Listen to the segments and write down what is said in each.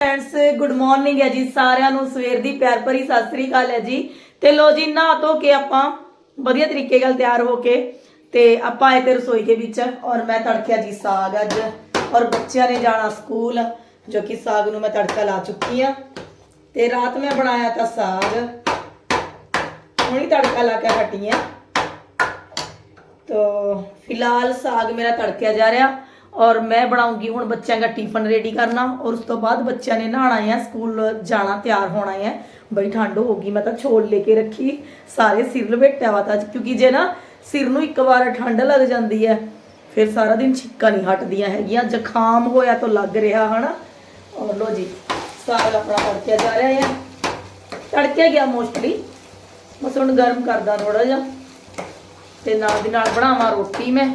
Friends good morning ਹੈ ਜੀ। ਸਾਰਿਆਂ ਨੂੰ ਸਵੇਰ ਦੀ ਪਿਆਰ ਭਰੀ ਸਤਿ ਸ੍ਰੀ ਅਕਾਲ ਹੈ ਜੀ। ਤੇ ਲੋ ਜੀ, ਨਹਾ ਧੋ ਕੇ ਆਪਾਂ ਵਧੀਆ ਤਰੀਕੇ ਨਾਲ ਤਿਆਰ ਹੋ ਕੇ ਤੇ ਆਪਾਂ ਆਏ ਤੇ ਰਸੋਈ ਦੇ ਵਿੱਚ ਔਰ ਮੈਂ ਤੜਕਿਆ ਜੀ ਸਾਗ ਅੱਜ। ਔਰ ਬੱਚਿਆਂ ਨੇ ਜਾਣਾ ਸਕੂਲ, ਜੋ ਕਿ ਸਾਗ ਨੂੰ ਮੈਂ ਤੜਕਾ ਲਾ ਚੁੱਕੀ ਆ ਤੇ ਰਾਤ ਮੈਂ ਬਣਾਇਆ ਤਾਂ ਸਾਗ। ਹੁਣੀ ਤੜਕਾ ਲਾ ਕੇ ਹਟੀ ਆ ਤੋ ਫਿਲਹਾਲ ਸਾਗ ਮੇਰਾ ਤੜਕਿਆ ਜਾ ਰਿਹਾ। ਔਰ ਮੈਂ ਬਣਾਉਂਗੀ ਹੁਣ ਬੱਚਿਆਂ ਦਾ ਟਿਫਨ ਰੈਡੀ ਕਰਨਾ, ਔਰ ਉਸ ਤੋਂ ਬਾਅਦ ਬੱਚਿਆਂ ਨੇ ਨਹਾਣਾ ਹੈ, ਸਕੂਲ ਜਾਣਾ, ਤਿਆਰ ਹੋਣਾ ਹੈ। ਬਈ ਠੰਡ ਹੋ ਗਈ, ਮੈਂ ਤਾਂ ਛੋਲ ਲੈ ਕੇ ਰੱਖੀ, ਸਾਰੇ ਸਿਰ ਲਪੇਟਿਆ ਵਾ ਤਾਂ ਕਿਉਂਕਿ ਜੇ ਨਾ ਸਿਰ ਨੂੰ ਇੱਕ ਵਾਰ ਠੰਡ ਲੱਗ ਜਾਂਦੀ ਹੈ, ਫਿਰ ਸਾਰਾ ਦਿਨ ਛਿੱਕਾ ਨਹੀਂ ਹਟਦੀਆਂ ਹੈਗੀਆਂ, ਜ਼ੁਕਾਮ ਹੋਇਆ ਤਾਂ ਲੱਗ ਰਿਹਾ, ਹਨਾ? ਔਰ ਲੋ ਜੀ ਸਾਰਾ ਆਪਣਾ ਤੜਕਿਆ ਜਾ ਰਿਹਾ ਹੈ। ਤੜਕਿਆ ਗਿਆ ਮੋਸਟਲੀ ਬਸ ਹੁਣ ਗਰਮ ਕਰਦਾ ਥੋੜਾ ਜਿਹਾ, ਤੇ ਨਾਲ ਦੀ ਨਾਲ ਬਣਾਵਾਂ ਰੋਟੀ ਮੈਂ,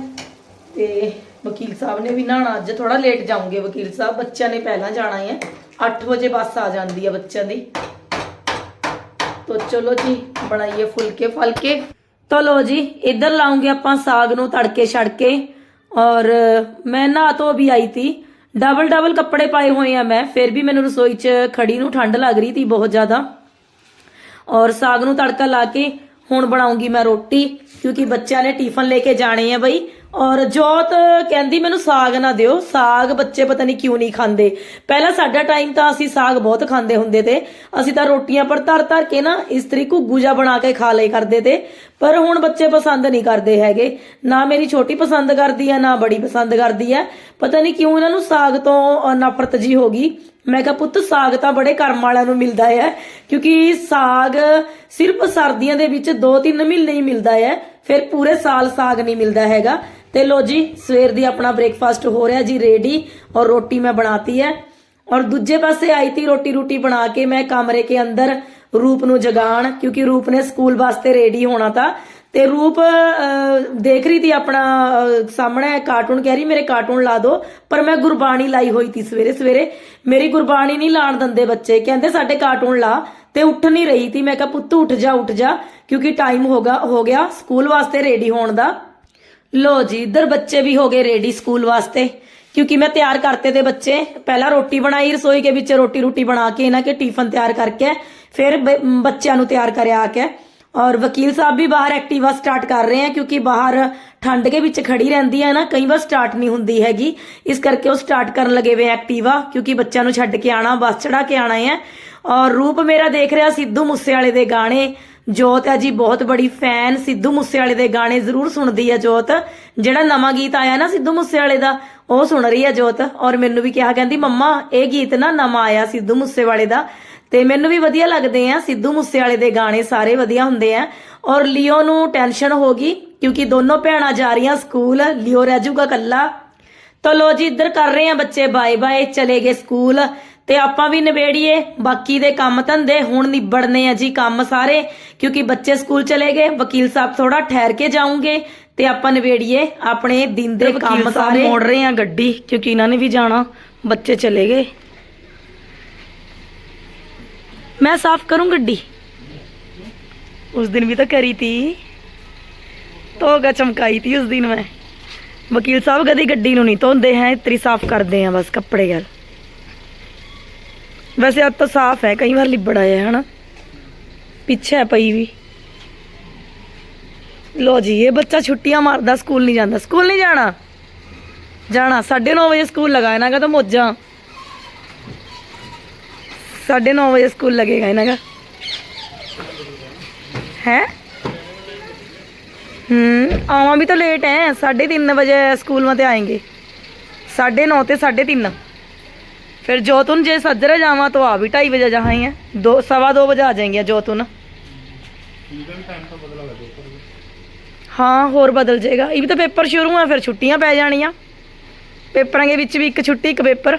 ਤੇ ਵਕੀਲ ਸਾਹਿਬ ਨੇ ਵੀ ਨਹਾਣਾ ਅੱਜ ਥੋੜਾ ਲੇਟ ਜਾਉਂਗੇ ਵਕੀਲ ਸਾਹਿਬ, ਬੱਚਿਆਂ ਨੇ ਪਹਿਲਾਂ ਜਾਣਾ ਹੈ 8 ਵਜੇ ਬੱਸ ਆ ਜਾਂਦੀ ਹੈ ਬੱਚਿਆਂ ਦੀ। ਤੋ ਚਲੋ ਜੀ, ਬਣਾਈਏ ਫੁਲਕੇ ਫਲਕੇ। ਤੋ ਲੋ ਜੀ, ਇੱਧਰ ਲਾਉਂਗੇ ਆਪਾਂ ਸਾਗ ਨੂੰ ਤੜਕੇ ਛੜ ਕੇ। ਔਰ ਮੈਂ ਨਹਾ ਧੋ ਵੀ ਆਈ ਤੀ। ਡਬਲ ਡਬਲ ਕੱਪੜੇ ਪਾਏ ਹੋਏ ਆ ਮੈਂ, ਫਿਰ ਵੀ ਮੈਨੂੰ ਰਸੋਈ 'ਚ ਖੜੀ ਨੂੰ ਠੰਡ ਲੱਗ ਰਹੀ ਤੀ ਬਹੁਤ ਜ਼ਿਆਦਾ। ਔਰ ਸਾਗ ਨੂੰ ਤੜਕਾ ਲਾ ਕੇ ਹੁਣ ਬਣਾਉਂਗੀ ਮੈਂ ਰੋਟੀ, ਕਿਉਂਕਿ ਬੱਚਿਆਂ ਨੇ ਟਿਫਨ ਲੈ ਕੇ ਜਾਣੇ ਆ ਬਈ। ਔਰ ਜੋਤ ਕਹਿੰਦੀ ਮੈਨੂੰ ਸਾਗ ਨਾ ਦਿਓ। ਸਾਗ ਬੱਚੇ ਪਤਾ ਨਹੀਂ ਕਿਉਂ ਨਹੀਂ ਖਾਂਦੇ। ਪਹਿਲਾਂ ਸਾਡਾ ਟਾਈਮ ਤਾਂ ਅਸੀਂ ਸਾਗ ਬਹੁਤ ਖਾਂਦੇ ਹੁੰਦੇ ਤੇ। ਅਸੀਂ ਤਾਂ ਰੋਟੀਆਂ ਪਰ ਧਰ ਧਰ ਕੇ ਨਾ ਇਸਤਰੀ ਘੁੱਗੂ ਜਾ ਬਣਾ ਕੇ ਖਾ ਲਏ ਕਰਦੇ ਤੇ। ਪਰ ਹੁਣ ਬੱਚੇ ਪਸੰਦ ਨਹੀਂ ਕਰਦੇ ਹੈਗੇ। ਨਾ ਮੇਰੀ ਛੋਟੀ ਪਸੰਦ ਕਰਦੀ ਹੈ, ਨਾ ਬੜੀ ਪਸੰਦ ਕਰਦੀ ਹੈ। ਪਤਾ ਨਹੀਂ ਕਿਉਂ ਇਹਨਾਂ ਨੂੰ ਸਾਗ ਤੋਂ ਨਫ਼ਰਤ ਜੀ ਹੋ ਗਈ। ਮੈਂ ਕਿਹਾ, ਪੁੱਤ, ਸਾਗ ਤਾਂ ਬੜੇ ਕਰਮ ਵਾਲਿਆਂ ਨੂੰ ਮਿਲਦਾ ਹੈ, ਕਿਉਂਕਿ ਸਾਗ ਸਿਰਫ ਸਰਦੀਆਂ ਦੇ ਵਿੱਚ 2-3 ਮਹੀਨੇ ਹੀ ਮਿਲਦਾ ਹੈ, ਫਿਰ ਪੂਰੇ ਸਾਲ ਸਾਗ ਨਹੀਂ ਮਿਲਦਾ ਹੈਗਾ। ਤੇ ਲੋ ਜੀ, ਸਵੇਰ ਦੀ ਆਪਣਾ ਬ੍ਰੇਕਫਾਸਟ ਹੋ ਰਿਹਾ ਜੀ ਰੈਡੀ ਔਰ ਰੋਟੀ ਮੈਂ ਬਣਾਤੀ ਹੈ। ਔਰ ਦੂਜੇ ਪਾਸੇ ਆਈ ਤੀ ਰੋਟੀ ਰੋਟੀ ਬਣਾ ਕੇ ਮੈਂ ਕਮਰੇ ਕੇ ਅੰਦਰ ਰੂਪ ਨੂੰ ਜਗਾਣ, ਕਿਉਂਕਿ ਰੂਪ ਨੇ ਸਕੂਲ ਵਾਸਤੇ ਰੈਡੀ ਹੋਣਾ ਤਾਂ। ਤੇ ਰੂਪ ਦੇਖ ਰਹੀ ਤੀ ਆਪਣਾ ਸਾਹਮਣੇ ਕਾਰਟੂਨ ਕਹਿ ਰਹੀ, ਮੇਰੇ ਕਾਰਟੂਨ ਲਾ ਦਿਓ ਪਰ ਮੈਂ ਗੁਰਬਾਣੀ ਲਾਈ ਹੋਈ ਤੀ ਸਵੇਰੇ ਸਵੇਰੇ। ਮੇਰੀ ਗੁਰਬਾਣੀ ਨਹੀਂ ਲਾਣ ਦਿੰਦੇ ਬੱਚੇ। ਕਹਿੰਦੇ, ਸਾਡੇ ਕਾਰਟੂਨ ਲਾ। ਤੇ ਉੱਠ ਨਹੀਂ ਰਹੀ ਤੀ। ਮੈਂ ਕਿਹਾ, ਪੁੱਤ, ਉੱਠ ਜਾ ਉੱਠ ਜਾ। ਕਿਉਂਕਿ ਟਾਈਮ ਹੋਗਾ ਹੋ ਗਿਆ ਸਕੂਲ ਵਾਸਤੇ ਰੈਡੀ ਹੋਣ ਦਾ। ਲੋ ਜੀ, ਇੱਧਰ ਬੱਚੇ ਵੀ ਹੋ ਗਏ ਰੈਡੀ ਸਕੂਲ ਵਾਸਤੇ। ਕਿਉਂਕਿ ਮੈਂ ਤਿਆਰ ਕਰਤੇ ਤੇ ਬੱਚੇ। ਪਹਿਲਾਂ ਰੋਟੀ ਬਣਾਈ, ਰਸੋਈ ਕੇ ਵਿੱਚ ਰੋਟੀ ਰੋਟੀ ਬਣਾ ਕੇ ਇਹਨਾਂ ਕੇ ਟਿਫਨ ਤਿਆਰ ਕਰਕੇ, ਫਿਰ ਬੱਚਿਆਂ ਨੂੰ ਤਿਆਰ ਕਰਿਆ ਆ ਕੇ। ਔਰ ਵਕੀਲ ਸਾਹਿਬ ਵੀ ਬਾਹਰ ਐਕਟਿਵਾ ਸਟਾਰਟ ਕਰ ਰਹੇ ਆ, ਕਿਉਂਕਿ ਬਾਹਰ ਠੰਡ ਦੇ ਵਿੱਚ ਖੜੀ ਰਹਿੰਦੀ ਹੈ ਨਾ, ਕਈ ਵਾਰ ਸਟਾਰਟ ਨਹੀਂ ਹੁੰਦੀ ਹੈਗੀ। ਇਸ ਕਰਕੇ ਉਹ ਸਟਾਰਟ ਕਰਨ ਲੱਗੇ ਵੇ ਐਕਟਿਵਾ, ਕਿਉਂਕਿ ਬੱਚਿਆਂ ਨੂੰ ਛੱਡ ਕੇ ਆਣਾ, ਬੱਸ ਚੜਾ ਕੇ ਆਣਾ ਹੈ ਔਰ ਰੂਪ ਮੇਰਾ ਦੇਖ ਰਿਹਾ ਸਿੱਧੂ ਮੂਸੇਵਾਲੇ ਦੇ ਗਾਣੇ। ਜੋਤ ਹੈ ਜੀ, ਬਹੁਤ ਬੜੀ ਫੈਨ ਸਿੱਧੂ ਮੂਸੇਵਾਲੇ ਦੇ ਗਾਣੇ ਜ਼ਰੂਰ ਸੁਣਦੀ ਹੈ ਜੋਤ। ਜਿਹੜਾ ਨਵਾਂ ਗੀਤ ਆਇਆ ਨਾ ਸਿੱਧੂ ਮੂਸੇਵਾਲੇ ਦਾ, ਉਹ ਸੁਣ ਰਹੀ ਹੈ ਜੋਤ। ਔਰ ਮੈਨੂੰ ਵੀ ਕਿਹਾ, ਕਹਿੰਦੀ, ਮੰਮਾ, ਇਹ ਗੀਤ ਨਾ ਨਵਾਂ ਆਇਆ ਸਿੱਧੂ ਮੂਸੇਵਾਲੇ ਦਾ। ਤੇ ਮੈਨੂੰ ਵੀ ਵਧੀਆ ਲੱਗਦੇ ਆ। ਸਿੱਧੂ ਮੂਸੇਵਾਲੇ ਦੇ ਗਾਣੇ ਸਾਰੇ ਵਧੀਆ ਹੁੰਦੇ ਆ। ਔਰ ਲਿਓ ਨੂੰ ਟੈਨਸ਼ਨ ਹੋ ਗਈ ਕਿਉਂਕਿ ਦੋਨੋਂ ਭੈਣਾਂ ਜਾ ਰਹੀਆਂ ਸਕੂਲ। ਲਿਓ ਰਹਿ ਜਾਊਗਾ ਕੱਲਾ। ਤਾਂ ਲੋ ਜੀ ਇੱਧਰ ਕਰ ਰਹੇ ਆ ਬੱਚੇ ਬਾਏ ਬਾਏ ਚਲੇ ਗਏ ਸਕੂਲ। ਤੇ ਆਪਾਂ ਵੀ ਨਿਬੇੜੀਏ। ਬਾਕੀ ਦੇ ਕੰਮ ਧੰਦੇ ਹੁਣ ਨਿਬੜਨੇ ਆ ਜੀ ਕੰਮ ਸਾਰੇ ਕਿਉਂਕਿ ਬੱਚੇ ਸਕੂਲ ਚਲੇ ਗਏ। ਵਕੀਲ ਸਾਹਿਬ ਥੋੜਾ ਠਹਿਰ ਕੇ ਜਾਉਂਗੇ ਤੇ ਆਪਾਂ ਨਿਬੇੜੀਏ ਆਪਣੇ ਦਿਨ ਦੇ ਕੰਮ ਸਾਰੇ। ਮੋੜ ਰਹੇ ਆ ਗੱਡੀ ਕਿਉਂਕਿ ਇਹਨਾਂ ਨੇ ਵੀ ਜਾਣਾ। ਬੱਚੇ ਚਲੇ ਗਏ। ਮੈਂ ਸਾਫ਼ ਕਰੂੰ ਗੱਡੀ? ਉਸ ਦਿਨ ਵੀ ਤਾਂ ਕਰੀ ਤੀ। ਤੋਗਾ ਚਮਕਾਈ ਤੀ ਉਸ ਦਿਨ ਮੈਂ। ਵਕੀਲ ਸਾਹਿਬ ਕਦੀ ਗੱਡੀ ਨੂੰ ਨਹੀਂ ਧੋਂਦੇ ਹੈ, ਇਤਰੀ ਸਾਫ਼ ਕਰਦੇ ਆ ਬਸ ਕੱਪੜੇ ਗੱਲ ਵੈਸੇ ਅੱਜ ਤਾਂ ਸਾਫ਼ ਹੈ, ਕਈ ਵਾਰ ਲਿਬੜ ਆਇਆ ਹਨਾ ਪਿੱਛੇ ਹੈ ਪਈ ਵੀ। ਲੋ ਜੀ, ਇਹ ਬੱਚਾ ਛੁੱਟੀਆਂ ਮਾਰਦਾ, ਸਕੂਲ ਨਹੀਂ ਜਾਂਦਾ। ਸਕੂਲ ਨਹੀਂ ਜਾਣਾ? ਜਾਣਾ 9:30 ਵਜੇ ਸਕੂਲ ਲਗਾ, ਇਹਨਾਂ ਦਾ ਤਾਂ ਮੋਜਾਂ। 9:30 ਵਜੇ ਸਕੂਲ लगेगा ਇਹਨਾਂ का है हम्म आवा भी तो लेट है साढ़े तीन बजे स्कूल में ते आएंगे साढ़े नौ ते साढ़े तीन फिर जोतुन जे सजरे जावा तो आ भी ढाई बजे जहाँ ही है दो सवा दो बजे आ जाएंगे जोतुन ਹਾਂ ਹੋਰ ਬਦਲ ਜਾਏਗਾ ਇਹ ਵੀ ਤਾਂ ਪੇਪਰ ਸ਼ੁਰੂ ਆ ਫਿਰ ਛੁੱਟੀਆਂ ਪੈ ਜਾਣੀਆਂ ਪੇਪਰਾਂ ਦੇ ਵਿੱਚ ਵੀ ਇੱਕ ਛੁੱਟੀ ਇੱਕ ਪੇਪਰ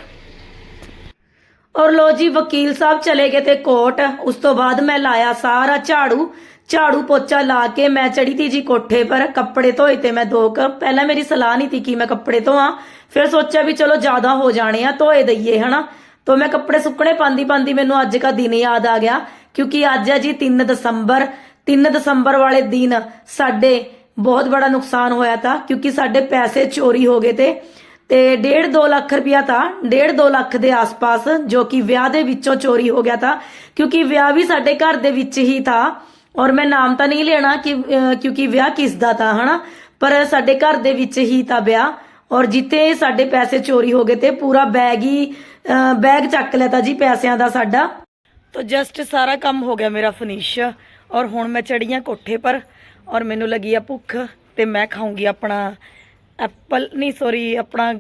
ਔਰ ਲੋ ਜੀ, ਵਕੀਲ ਸਾਹਿਬ ਚਲੇ ਗਏ ਤੇ ਕੋਰਟ ਉਸ ਤੋਂ ਬਾਅਦ ਮੈਂ ਲਾਇਆ ਸਾਰਾ ਝਾੜੂ। ਝਾੜੂ ਪੋਚਾ ਲਾ ਕੇ ਮੈਂ ਚੜੀ ਤੀ ਜੀ ਕੋਠੇ ਪਰ, ਕੱਪੜੇ ਧੋਏ ਤੇ ਮੈਂ ਦੋ ਕ ਪਹਿਲਾਂ ਮੇਰੀ ਸਲਾਹ ਨਹੀਂ ਤੀ ਕਿ ਮੈਂ ਕੱਪੜੇ ਧੋਵਾਂ। ਫਿਰ ਸੋਚਿਆ ਵੀ ਚਲੋ ਜ਼ਿਆਦਾ ਹੋ ਜਾਣੇ ਆ, ਧੋਏ ਦਈਏ, ਹਨਾ। ਤੋ ਮੈਂ ਕੱਪੜੇ ਸੁੱਕਣੇ ਪਾਉਂਦੀ ਪਾਉਂਦੀ ਮੈਨੂੰ ਅੱਜ ਦਾ ਦਿਨ ਯਾਦ ਆ ਗਿਆ, ਕਿਉਂਕਿ ਅੱਜ ਹੈ ਜੀ 3 ਦਸੰਬਰ। 3 ਦਸੰਬਰ ਵਾਲੇ ਦਿਨ ਸਾਡੇ ਬਹੁਤ ਬੜਾ ਨੁਕਸਾਨ ਹੋਇਆ ਤਾਂ, ਕਿਉਂਕਿ ਸਾਡੇ ਪੈਸੇ ਚੋਰੀ ਹੋ ਗਏ ਤੇ ਤੇ 1.5 2 ਲੱਖ ਰੁਪਇਆ ਤਾਂ 1.5 2 ਲੱਖ ਦੇ ਆਸ-ਪਾਸ ਜੋ ਕਿ ਵਿਆਹ ਦੇ ਵਿੱਚੋਂ ਚੋਰੀ ਹੋ ਗਿਆ ਤਾਂ, ਕਿਉਂਕਿ ਵਿਆਹ ਵੀ ਸਾਡੇ ਘਰ ਦੇ ਵਿੱਚ ਹੀ ਥਾ ਔਰ ਮੈਂ ਨਾਮ ਤਾਂ ਨਹੀਂ ਲੈਣਾ ਕਿ ਕਿਉਂਕਿ ਵਿਆਹ ਕਿਸ ਦਾ ਤਾਂ, ਹਨਾ? ਪਰ ਸਾਡੇ ਘਰ ਦੇ ਵਿੱਚ ਹੀ ਤਾਂ ਵਿਆਹ, ਔਰ ਜਿੱਤੇ ਸਾਡੇ ਪੈਸੇ ਚੋਰੀ ਹੋ ਗਏ ਤੇ ਪੂਰਾ ਬੈਗ ਹੀ ਬੈਗ ਚੱਕ ਲਿਆ ਤਾਂ ਜੀ ਪੈਸਿਆਂ ਦਾ ਸਾਡਾ। ਤਾਂ ਜਸਟ ਸਾਰਾ ਕੰਮ ਹੋ ਗਿਆ ਮੇਰਾ ਫਿਨਿਸ਼, ਔਰ ਹੁਣ ਮੈਂ ਚੜੀਆਂ ਕੋਠੇ ਪਰ, ਔਰ ਮੈਨੂੰ ਲੱਗੀ ਆ ਭੁੱਖ, ਤੇ ਮੈਂ ਖਾਉਂਗੀ ਆਪਣਾ ਐਪਲ, ਨਹੀਂ ਸੌਰੀ ਆਪਣਾ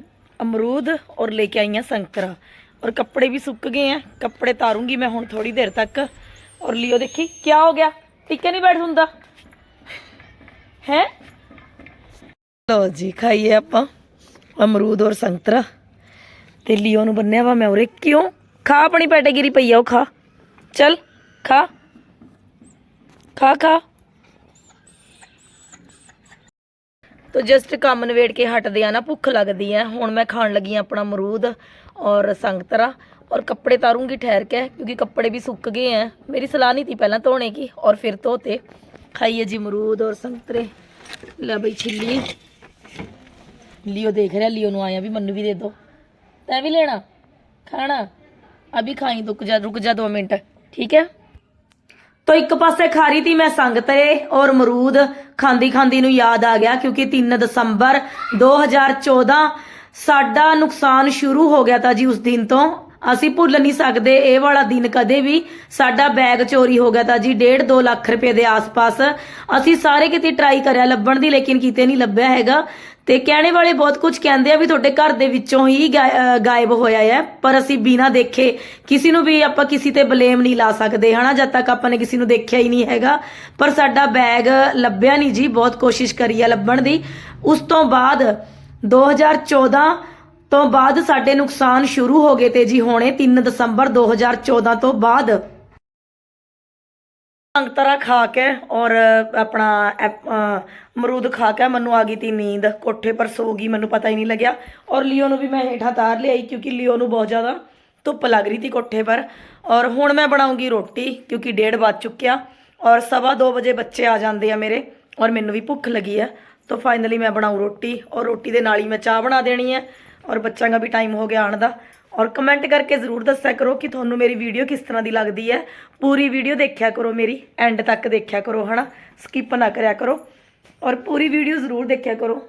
ਅਮਰੂਦ ਔਰ ਲੈ ਕੇ ਆਈਆਂ ਸੰਤਰਾ ਔਰ ਕੱਪੜੇ ਵੀ ਸੁੱਕ ਗਏ ਆ, ਕੱਪੜੇ ਤਾਰੂੰਗੀ ਮੈਂ ਹੁਣ ਥੋੜੀ ਦੇਰ ਤੱਕ। ਔਰ ਲਿਓ ਦੇਖੀ ਕੀ ਹੋ ਗਿਆ? ਟਿੱਕੇ ਨਹੀਂ ਬੈਠ ਹੁੰਦਾ। ਹੈ? ਲੋ ਜੀ, ਖਾਈਏ ਆਪਾਂ ਅਮਰੂਦ ਔਰ ਸੰਤਰਾ ਤੇ ਲਿਓ ਨੂੰ ਬੰਨਿਆ ਵਾ ਮੈਂ ਉਰੇ। ਕਿਉਂ? ਖਾ ਆਪਣੀ ਪੈਟੇਗਰੀ ਪਈ ਆ, ਉਹ ਖਾ। ਚੱਲ, ਖਾ। ਖਾ ਖਾ। ਤੋ ਜਸਟ ਕੰਮ ਨਵੇੜ ਕੇ ਹਟਦੇ ਆ ਨਾ, ਭੁੱਖ ਲੱਗਦੀ ਆ ਹੁਣ ਮੈਂ ਖਾਣ ਲੱਗੀ ਆ ਆਪਣਾ ਅਮਰੂਦ ਔਰ ਸੰਗਤਰਾ ਔਰ ਕੱਪੜੇ ਤਾਰੂੰਗੀ ਠਹਿਰ ਕੇ, ਕਿਉਂਕਿ ਕੱਪੜੇ ਵੀ ਸੁੱਕ ਗਏ ਆ ਮੇਰੀ ਸਲਾਹ ਨਹੀਂ ਥੀ ਪਹਿਲਾਂ ਧੋਣੇ ਕੀ ਔਰ ਫਿਰ ਧੋਤੇ। ਖਾਈਏ ਜੀ ਅਮਰੂਦ ਔਰ ਸੰਗਤਰੇ। ਲੈ ਬਈ ਛਿੱਲੀ। ਲਿਓ ਦੇਖ ਰਿਹਾ, ਲਿਓ ਨੂੰ ਆਇਆ ਵੀ ਮੈਨੂੰ ਵੀ ਦੇ ਦੋ। ਤੈਂ ਵੀ ਲੈਣਾ, ਖਾਣਾ। ਅਭੀ ਖਾਈ, ਰੁਕ ਜਾ ਰੁਕ ਜਾ 2 ਮਿੰਟ। ਠੀਕ ਹੈ ਤੋ ਇੱਕ ਪਾਸੇ ਖਾ ਤੀ ਮੈਂ ਸੰਗਤਰੇ ਔਰ ਅਮਰੂਦ ਖਾਂਦੀ ਖਾਂਦੀ ਨੂੰ ਯਾਦ ਆ ਗਿਆ ਕਿਉਂਕਿ 3 ਦਸੰਬਰ 2014 ਸਾਡਾ ਨੁਕਸਾਨ ਸ਼ੁਰੂ ਹੋ ਗਿਆ ਤਾਂ ਜੀ ਉਸ ਦਿਨ ਤੋਂ। ਅਸੀਂ ਭੁੱਲ ਨਹੀਂ ਸਕਦੇ, ਇਹ ਵਾਲਾ ਦਿਨ ਕਦੇ ਵੀ ਸਾਡਾ ਬੈਗ ਚੋਰੀ ਹੋ ਗਿਆ ਤਾਂ ਜੀ 1.5 2 ਲੱਖ ਰੁਪਏ ਦੇ ਆਸ-ਪਾਸ ਅਸੀਂ ਸਾਰੇ ਕਿਤੇ ਟਰਾਈ ਕਰਿਆ, ਲੱਭਣ ਦੀ ਲੇਕਿਨ ਕਿਤੇ ਨਹੀਂ ਲੱਭਿਆ ਹੈਗਾ। ਤੇ ਕਹਿਣੇ ਵਾਲੇ ਬਹੁਤ ਕੁਝ ਕਹਿੰਦੇ ਆ ਵੀ ਤੁਹਾਡੇ ਘਰ ਦੇ ਵਿੱਚੋਂ ਹੀ ਗਾਇਬ ਹੋਇਆ ਹੈ, ਪਰ ਅਸੀਂ ਬਿਨਾਂ ਦੇਖੇ ਕਿਸੇ ਨੂੰ ਵੀ ਆਪਾਂ ਕਿਸੇ ਤੇ ਬਲੇਮ ਨਹੀਂ ਲਾ ਸਕਦੇ, ਹਨਾ? ਜਦ ਤੱਕ ਆਪਾਂ ਨੇ ਕਿਸੇ ਨੂੰ ਦੇਖਿਆ ਹੀ ਨਹੀਂ ਹੈਗਾ। ਪਰ ਸਾਡਾ ਬੈਗ ਲੱਭਿਆ ਨਹੀਂ ਜੀ, ਬਹੁਤ ਕੋਸ਼ਿਸ਼ ਕਰੀ ਆ ਲੱਭਣ ਦੀ। ਉਸ ਤੋਂ ਬਾਅਦ 2014 ਤੋਂ ਬਾਅਦ ਸਾਡੇ ਨੁਕਸਾਨ ਸ਼ੁਰੂ ਹੋ ਗਏ ਤੇ ਜੀ, ਹੋਣੇ 3 ਦਸੰਬਰ 2014 ਤੋਂ ਬਾਅਦ ਭੰਗ ਸੰਗਤਰਾ ਖਾ ਕੇ ਔਰ ਆਪਣਾ, ਐਪ- ਅਮਰੂਦ ਖਾ ਕੇ ਮੈਨੂੰ ਆ ਗਈ ਤੀ ਨੀਂਦ। ਕੋਠੇ ਪਰ ਸੋ ਗਈ, ਮੈਨੂੰ ਪਤਾ ਹੀ ਨਹੀਂ ਲੱਗਿਆ। ਔਰ ਲਿਓ ਨੂੰ ਵੀ ਮੈਂ ਹੇਠਾਂ ਤਾਰ ਲਿਆਈ ਕਿਉਂਕਿ ਲਿਓ ਨੂੰ ਬਹੁਤ ਜ਼ਿਆਦਾ ਧੁੱਪ ਲੱਗ ਰਹੀ ਤੀ ਕੋਠੇ ਪਰ। ਔਰ ਹੁਣ ਮੈਂ ਬਣਾਉਂਗੀ ਰੋਟੀ ਕਿਉਂਕਿ ਡੇਢ ਵੱਜ ਚੁੱਕਿਆ। ਔਰ ਸਵਾ 2 ਵਜੇ ਬੱਚੇ ਆ ਜਾਂਦੇ ਆ ਮੇਰੇ ਔਰ ਮੈਨੂੰ ਵੀ ਭੁੱਖ ਲੱਗੀ ਹੈ ਤਾਂ ਫਾਈਨਲੀ ਮੈਂ ਬਣਾਉ ਰੋਟੀ ਔਰ ਰੋਟੀ ਦੇ ਨਾਲ ਹੀ ਮੈਂ ਚਾਹ ਬਣਾ ਦੇਣੀ ਹੈ ਔਰ ਬੱਚਿਆਂ ਦਾ ਵੀ ਟਾਈਮ ਹੋ ਗਿਆ ਆਉਣ ਦਾ। ਔਰ ਕਮੈਂਟ ਕਰਕੇ ਜ਼ਰੂਰ ਦੱਸਿਆ ਕਰੋ ਕਿ ਤੁਹਾਨੂੰ ਮੇਰੀ ਵੀਡੀਓ ਕਿਸ ਤਰ੍ਹਾਂ ਦੀ ਲੱਗਦੀ ਹੈ। ਪੂਰੀ ਵੀਡੀਓ ਦੇਖਿਆ ਕਰੋ ਮੇਰੀ ਐਂਡ ਤੱਕ ਦੇਖਿਆ ਕਰੋ, ਹਨਾ? ਸਕਿਪ ਨਾ ਕਰਿਆ ਕਰੋ। ਔਰ ਪੂਰੀ ਵੀਡੀਓ ਜ਼ਰੂਰ ਦੇਖਿਆ ਕਰੋ।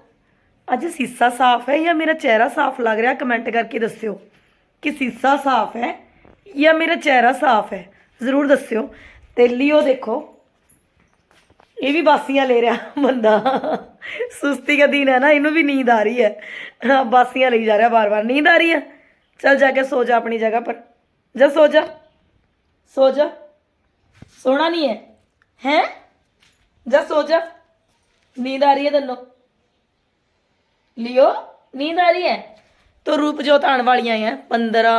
ਅੱਜ ਸੀਸਾ ਸਾਫ਼ ਹੈ ਜਾਂ ਮੇਰਾ ਚਿਹਰਾ ਸਾਫ਼ ਲੱਗ ਰਿਹਾ? ਕਮੈਂਟ ਕਰਕੇ ਦੱਸਿਓ। ਕਿ ਸੀਸਾ ਸਾਫ਼ ਹੈ ਜਾਂ ਮੇਰਾ ਚਿਹਰਾ ਸਾਫ਼ ਹੈ? ਜ਼ਰੂਰ ਦੱਸਿਓ। ਤੇ ਲਿਓ ਦੇਖੋ। ਇਹ ਵੀ ਬਾਸੀਆਂ ਲੈ ਰਿਹਾ ਬੰਦਾ। ਸੁਸਤੀ ਦਾ ਦਿਨ ਹੈ ਨਾ, ਇਹਨੂੰ ਵੀ ਨੀਂਦ ਆ ਰਹੀ ਹੈ। ਬਾਸੀਆਂ ਲਈ ਜਾ ਰਿਹਾ ਬਾਰ-ਬਾਰ ਨੀਂਦ ਆ ਰਹੀ ਹੈ? ਚਲ ਜਾ ਕੇ ਸੋ ਜਾ ਆਪਣੀ ਜਗ੍ਹਾ ਪਰ। ਜਾ ਸੋ ਜਾ। ਸੋ ਜਾ। ਸੋਣਾ ਨਹੀਂ ਹੈ। ਹੈ? ਜਾ ਸੋ ਜਾ। ਨੀਂਦ ਆ ਰਹੀ ਹੈ ਤੈਨੂੰ। ਲਿਓ, ਨੀਂਦ ਆ ਰਹੀ ਹੈ। ਤੋ ਰੂਪਜੋਤ ਆਉਣ ਵਾਲੀਆਂ ਹੈ। 15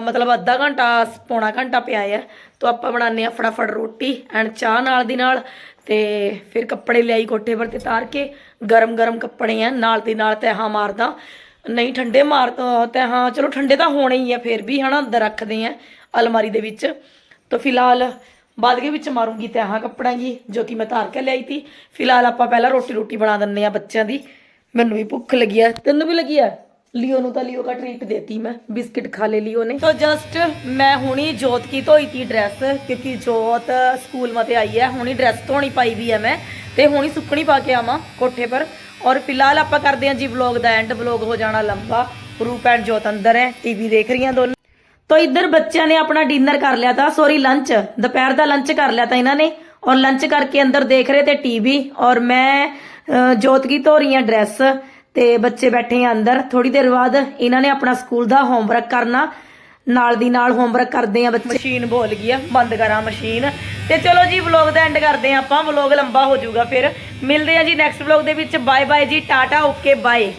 ਮਤਲਬ ਅੱਧਾ ਘੰਟਾ, ਪੌਣਾ ਘੰਟਾ ਪਿਆ ਹੈ। ਤੋ ਆਪਾਂ ਬਣਾਉਂਦੇ ਆ ਫਟਾਫਟ ਰੋਟੀ ਐਂਡ ਚਾਹ ਨਾਲ ਦੀ ਨਾਲ ਤੇ ਫਿਰ ਕੱਪੜੇ ਲਿਆਈ ਕੋਠੇ ਪਰ ਤੇ ਤਾਰ ਕੇ। ਗਰਮ ਗਰਮ ਕੱਪੜੇ ਆ। ਨਾਲ ਦੀ ਨਾਲ ਤਹਾਂ ਮਾਰਦਾ। ਨਹੀਂ ਠੰਡੇ ਮਾਰ ਅ, ਹਾਂ ਚਲੋ ਠੰਡੇ ਤਾਂ ਹੋਣੇ ਹੀ ਆ ਫਿਰ ਵੀ ਹਨਾ ਅੰਦਰ ਰੱਖਦੇ ਆ ਅਲਮਾਰੀ ਦੇ ਵਿੱਚ। ਤਾਂ ਫਿਲਹਾਲ ਬਾਅਦ ਦੇ ਵਿੱਚ ਮਾਰੂੰਗੀ ਤਹਾਂ ਕੱਪੜਾਂ ਜੀ ਜੋ ਕਿ ਮੈਂ ਧਾਰ ਕੇ ਲਿਆਈ ਤੀ। ਫਿਲਹਾਲ ਆਪਾਂ ਪਹਿਲਾਂ ਰੋਟੀ ਰੋਟੀ ਬਣਾ ਦਿੰਨੇ ਆ ਬੱਚਿਆਂ ਦੀ। ਮੈਨੂੰ ਵੀ ਭੁੱਖ ਲੱਗੀ ਆ। ਤੈਨੂੰ ਵੀ ਲੱਗੀ ਆ? ਲਿਓ ਨੂੰ ਤਾਂ ਲਿਓ ਦਾ ਟ੍ਰੀਟ ਦੇਤੀ ਮੈਂ, ਬਿਸਕਿਟ ਖਾ ਲੈ ਲਿਓ ਨੇ। ਤਾਂ ਜਸਟ ਮੈਂ ਹੁਣੀ ਜੋਤ ਕੀ ਧੋਈ ਤੀ ਡਰੈਸ ਕਿਉਂਕਿ ਜੋਤ ਸਕੂਲ ਮਤੇ ਆਈ ਹੈ, ਹੁਣੀ ਡਰੈਸ ਧੋਣੀ ਪਾਈ ਵੀ ਹੈ ਮੈਂ, ਤੇ ਹੁਣੀ ਸੁੱਕਣੀ ਪਾ ਕੇ ਆਵਾਂ ਕੋਠੇ ਪਰ। ਔਰ ਫਿਲਹਾਲ ਆਪਾਂ ਕਰਦੇ ਹਾਂ ਜੀ ਵਲੌਗ ਦਾ ਐਂਡ ਵਲੌਗ ਹੋ ਜਾਣਾ ਲੰਬਾ। ਰੂਪ ਐਂਡ ਜੋਤ ਅੰਦਰ ਹੈ ਟੀਵੀ ਦੇਖ ਰਹੀਆਂ ਦੋਨੋਂ। ਤੋ ਇੱਧਰ ਬੱਚਿਆਂ ਨੇ ਆਪਣਾ ਡਿਨਰ ਕਰ ਲਿਆ ਤਾਂ ਸੌਰੀ ਲੰਚ ਦੁਪਹਿਰ ਦਾ ਲੰਚ ਕਰ ਲਿਆ ਤਾਂ ਇਹਨਾਂ ਨੇ। ਔਰ ਲੰਚ ਕਰਕੇ ਅੰਦਰ ਦੇਖ ਰਹੇ ਤੇ ਟੀਵੀ ਔਰ ਮੈਂ ਜੋਤ ਕੀ ਧੋ ਰਹੀ ਹਾਂ ਡਰੈਸ ਤੇ ਬੱਚੇ ਬੈਠੇ ਆ ਅੰਦਰ। ਥੋੜੀ ਦੇਰ ਬਾਅਦ ਇਹਨਾਂ ਨੇ ਆਪਣਾ ਸਕੂਲ ਦਾ ਹੋਮਵਰਕ ਕਰਨਾ। ਨਾਲ ਦੀ ਨਾਲ ਹੋਮਵਰਕ ਕਰਦੇ ਆ ਬੱਚੇ। ਮਸ਼ੀਨ ਬੋਲ ਗਈ ਆ, ਬੰਦ ਕਰਾਂ ਮਸ਼ੀਨ। ਤੇ ਚਲੋ ਜੀ ਵਲੌਗ ਦਾ ਐਂਡ ਕਰਦੇ ਆ ਆਪਾਂ। ਵਲੌਗ ਲੰਬਾ ਹੋ ਜਾਊਗਾ ਫਿਰ। ਮਿਲਦੇ ਆ ਜੀ ਨੈਕਸਟ ਵਲੌਗ ਦੇ ਵਿੱਚ। ਬਾਏ ਬਾਏ ਜੀ, ਟਾਟਾ ਓਕੇ ਬਾਏ